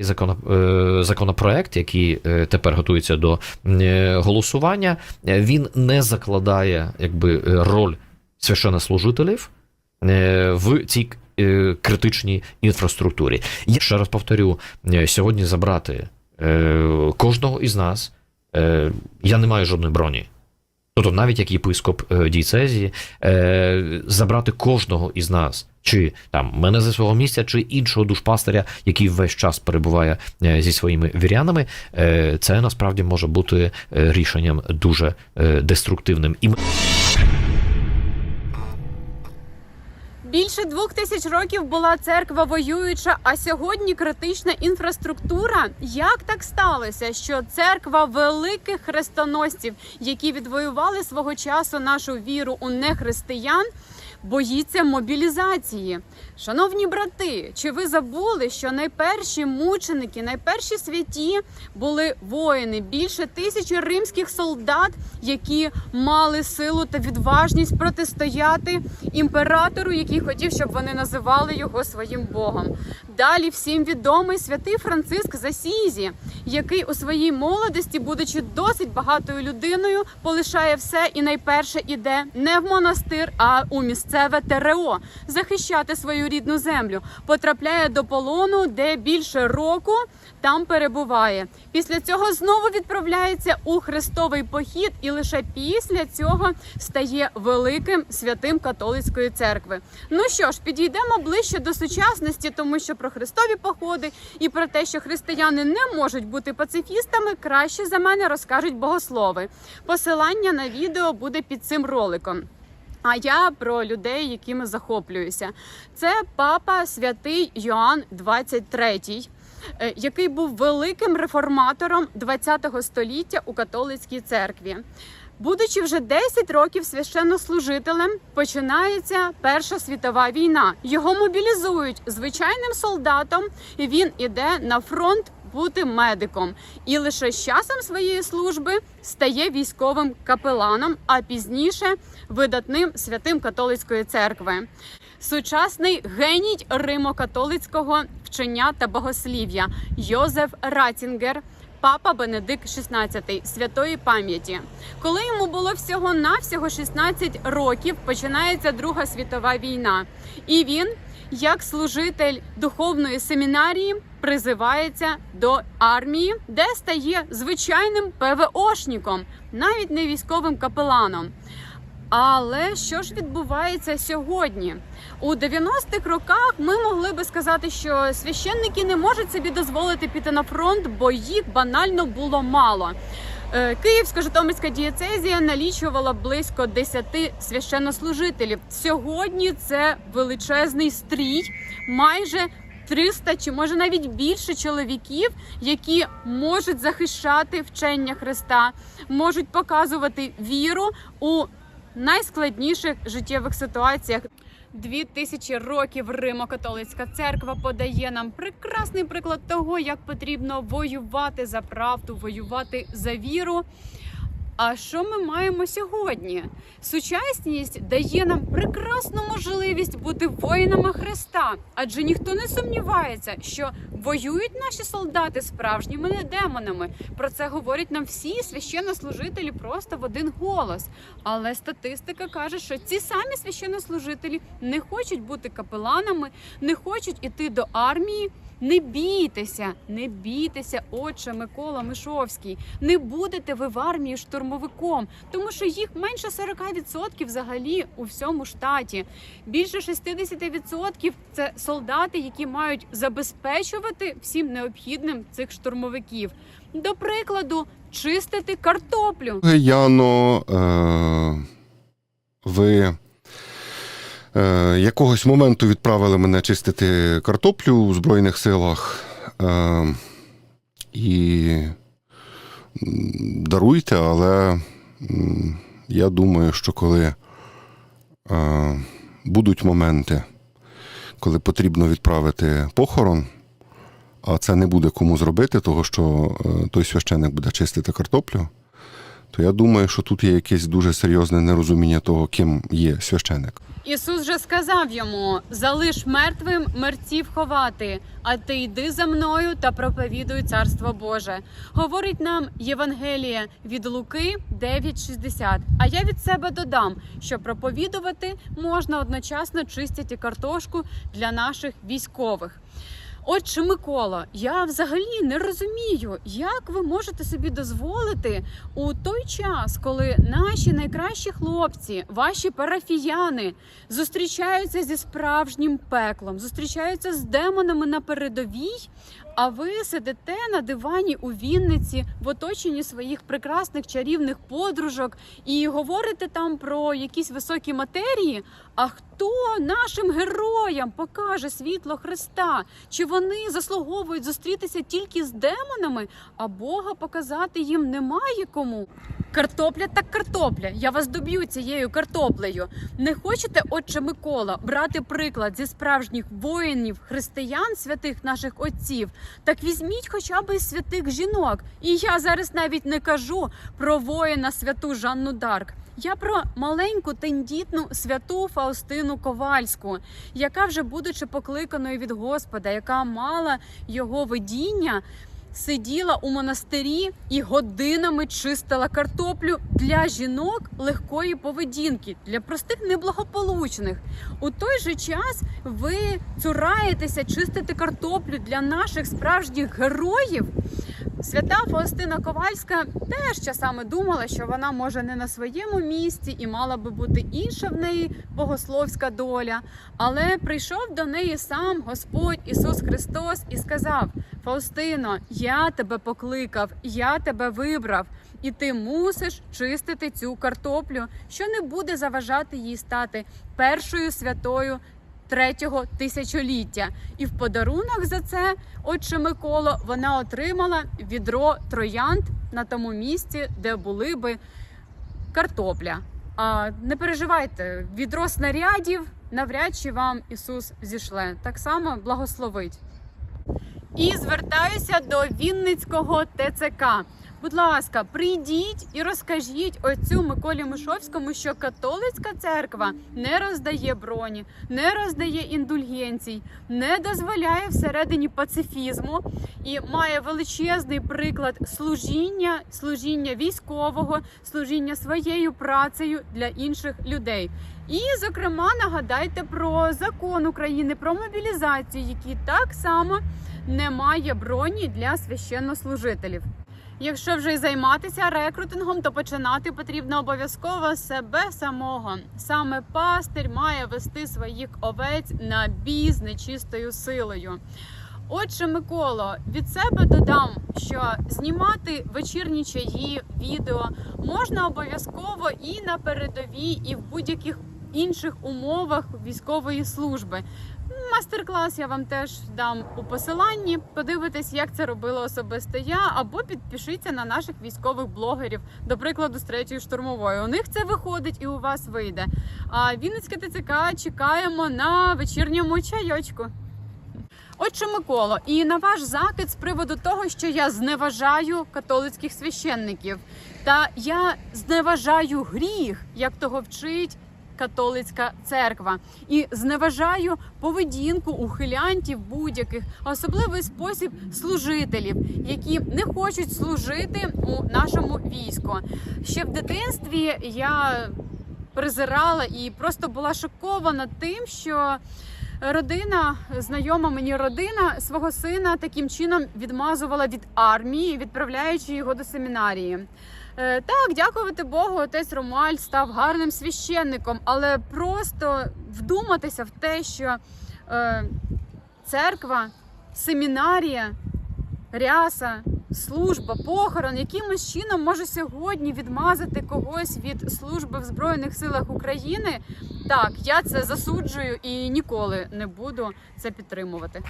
Е, законопроект, який е, тепер готується до е, голосування, він не закладає якби роль священнослужителів в цій критичній інфраструктурі. Я ще раз повторю: сьогодні забрати кожного із нас. Я не маю жодної броні. Тобто, навіть як єпископ е, дієцезії, е, забрати кожного із нас, чи там мене зі свого місця, чи іншого душпастиря, який весь час перебуває е, зі своїми вірянами, це насправді може бути рішенням дуже деструктивним. І Більше двох тисяч років була церква воююча, а сьогодні критична інфраструктура. Як так сталося, що церква великих хрестоносців, які відвоювали свого часу нашу віру у нехристиян, боїться мобілізації? Шановні брати, чи ви забули, що найперші мученики, найперші святі були воїни, більше тисячі римських солдат, які мали силу та відважність протистояти імператору, який хотів, щоб вони називали його своїм богом. Далі всім відомий святий Франциск з Асізі, який у своїй молодості, будучи досить багатою людиною, полишає все і найперше іде не в монастир, а у місцеве ТРО захищати свою рідну землю. Потрапляє до полону, де більше року там перебуває. Після цього знову відправляється у хрестовий похід, і лише після цього стає великим святим католицької церкви. Ну що ж, підійдемо ближче до сучасності, тому що про хрестові походи і про те, що християни не можуть бути пацифістами, краще за мене розкажуть богослови. Посилання на відео буде під цим роликом. А я про людей, якими захоплююся. Це папа святий Йоанн 23, е, який був великим реформатором ХХ століття у католицькій церкві. Будучи вже 10 років священнослужителем, починається Перша світова війна. Його мобілізують звичайним солдатом, і він іде на фронт бути медиком. І лише з часом своєї служби стає військовим капеланом, а пізніше видатним святим католицької церкви. Сучасний геній римо-католицького вчення та богослів'я Йозеф Ратінгер. Папа Бенедикт XVI святої пам'яті. Коли йому було всього навсього 16 років, починається Друга світова війна, і він, як служитель духовної семінарії, призивається до армії, де стає звичайним ПВОшником, навіть не військовим капеланом. Але що ж відбувається сьогодні? У 90-х роках ми могли би сказати, що священники не можуть собі дозволити піти на фронт, бо їх банально було мало. Е, Київська Житомирська дієцезія налічувала близько 10 священнослужителів. Сьогодні це величезний стрій, майже 300 чи може навіть більше чоловіків, які можуть захищати вчення Христа, можуть показувати віру у найскладніших життєвих ситуаціях. Дві тисячі років Римо-католицька церква подає нам прекрасний приклад того, як потрібно воювати за правду, воювати за віру. А що ми маємо сьогодні? Сучасність дає нам прекрасну можливість бути воїнами Христа, адже ніхто не сумнівається, що воюють наші солдати справжніми демонами. Про це говорять нам всі священнослужителі просто в один голос. Але статистика каже, що ці самі священнослужителі не хочуть бути капеланами, не хочуть іти до армії. Не бійтеся, не бійтеся, отче Микола Мишовський. Не будете ви в армії штурмовиком, тому що їх менше 40% взагалі у всьому штаті. Більше 60% – це солдати, які мають забезпечувати всім необхідним цих штурмовиків. До прикладу, чистити картоплю. Яно, е, ви якогось моменту відправили мене чистити картоплю у Збройних силах. Е, і даруйте, але я думаю, що коли е, будуть моменти, коли потрібно відправити похорон, а це не буде кому зробити, того що е, той священик буде чистити картоплю, то я думаю, що тут є якесь дуже серйозне нерозуміння того, ким є священик. Ісус же сказав йому: залиш мертвим мерців ховати, а ти йди за мною та проповідуй царство Боже. Говорить нам Євангеліє від Луки 9.60. А я від себе додам, що проповідувати можна одночасно чистити картошку для наших військових. Отче Микола, я взагалі не розумію, як ви можете собі дозволити у той час, коли наші найкращі хлопці, ваші парафіяни, зустрічаються зі справжнім пеклом, зустрічаються з демонами на передовій. А ви сидите на дивані у Вінниці в оточенні своїх прекрасних чарівних подружок і говорите там про якісь високі матерії. А хто нашим героям покаже світло Христа? Чи вони заслуговують зустрітися тільки з демонами, а Бога показати їм немає кому? Картопля так картопля. Я вас доб'ю цією картоплею. Не хочете, отче Микола, брати приклад зі справжніх воїнів, християн, святих наших отців? Так візьміть хоча б святих жінок. І я зараз навіть не кажу про воїна святу Жанну Дарк. Я про маленьку тендітну святу Фаустину Ковальську, яка вже будучи покликаною від Господа, яка мала його видіння, сиділа у монастирі і годинами чистила картоплю для жінок легкої поведінки, для простих неблагополучних. У той же час ви цураєтеся чистити картоплю для наших справжніх героїв. Свята Фаустина Ковальська теж часами думала, що вона може не на своєму місці і мала би бути інша в неї богословська доля. Але прийшов до неї сам Господь Ісус Христос і сказав: Фаустино, я тебе покликав, я тебе вибрав, і ти мусиш чистити цю картоплю, що не буде заважати їй стати першою святою третього тисячоліття. І в подарунок за це, отче Миколо, вона отримала відро троянд на тому місці, де були би картопля. А не переживайте, відро снарядів навряд чи вам Ісус зішле. Так само благословить. І звертаюся до Вінницького ТЦК. Будь ласка, прийдіть і розкажіть отцю Миколі Мишовському, що католицька церква не роздає броні, не роздає індульгенцій, не дозволяє всередині пацифізму і має величезний приклад служіння, служіння військового, служіння своєю працею для інших людей. І, зокрема, нагадайте про закон України про мобілізацію, який так само не має броні для священнослужителів. Якщо вже й займатися рекрутингом, то починати потрібно обов'язково себе самого. Саме пастир має вести своїх овець на бій з нечистою силою. Отже, Миколо, від себе додам, що знімати вечірні чаї, відео можна обов'язково і на передовій, і в будь-яких інших умовах військової служби. Мастер-клас я вам теж дам у посиланні. Подивитесь, як це робила особисто я, або підпишіться на наших військових блогерів, до прикладу, з третьої штурмової. У них це виходить і у вас вийде. А Вінницьке ТЦК чекаємо на вечірньому чайочку. Отже, Миколо, і на ваш закид з приводу того, що я зневажаю католицьких священників, та я зневажаю гріх, як того вчить католицька церква, і зневажаю поведінку ухилянтів будь-яких, особливий спосіб служителів, які не хочуть служити у нашому війську. Ще в дитинстві я презирала і просто була шокована тим, що. Родина, знайома мені родина свого сина таким чином відмазувала від армії, відправляючи його до семінарії. Е, Так, дякувати Богу, отець Ромаль став гарним священником, але просто вдуматися в те, що е, церква, семінарія, ряса, служба, похорон якимось чином може сьогодні відмазати когось від служби в Збройних силах України. Так, я це засуджую і ніколи не буду це підтримувати.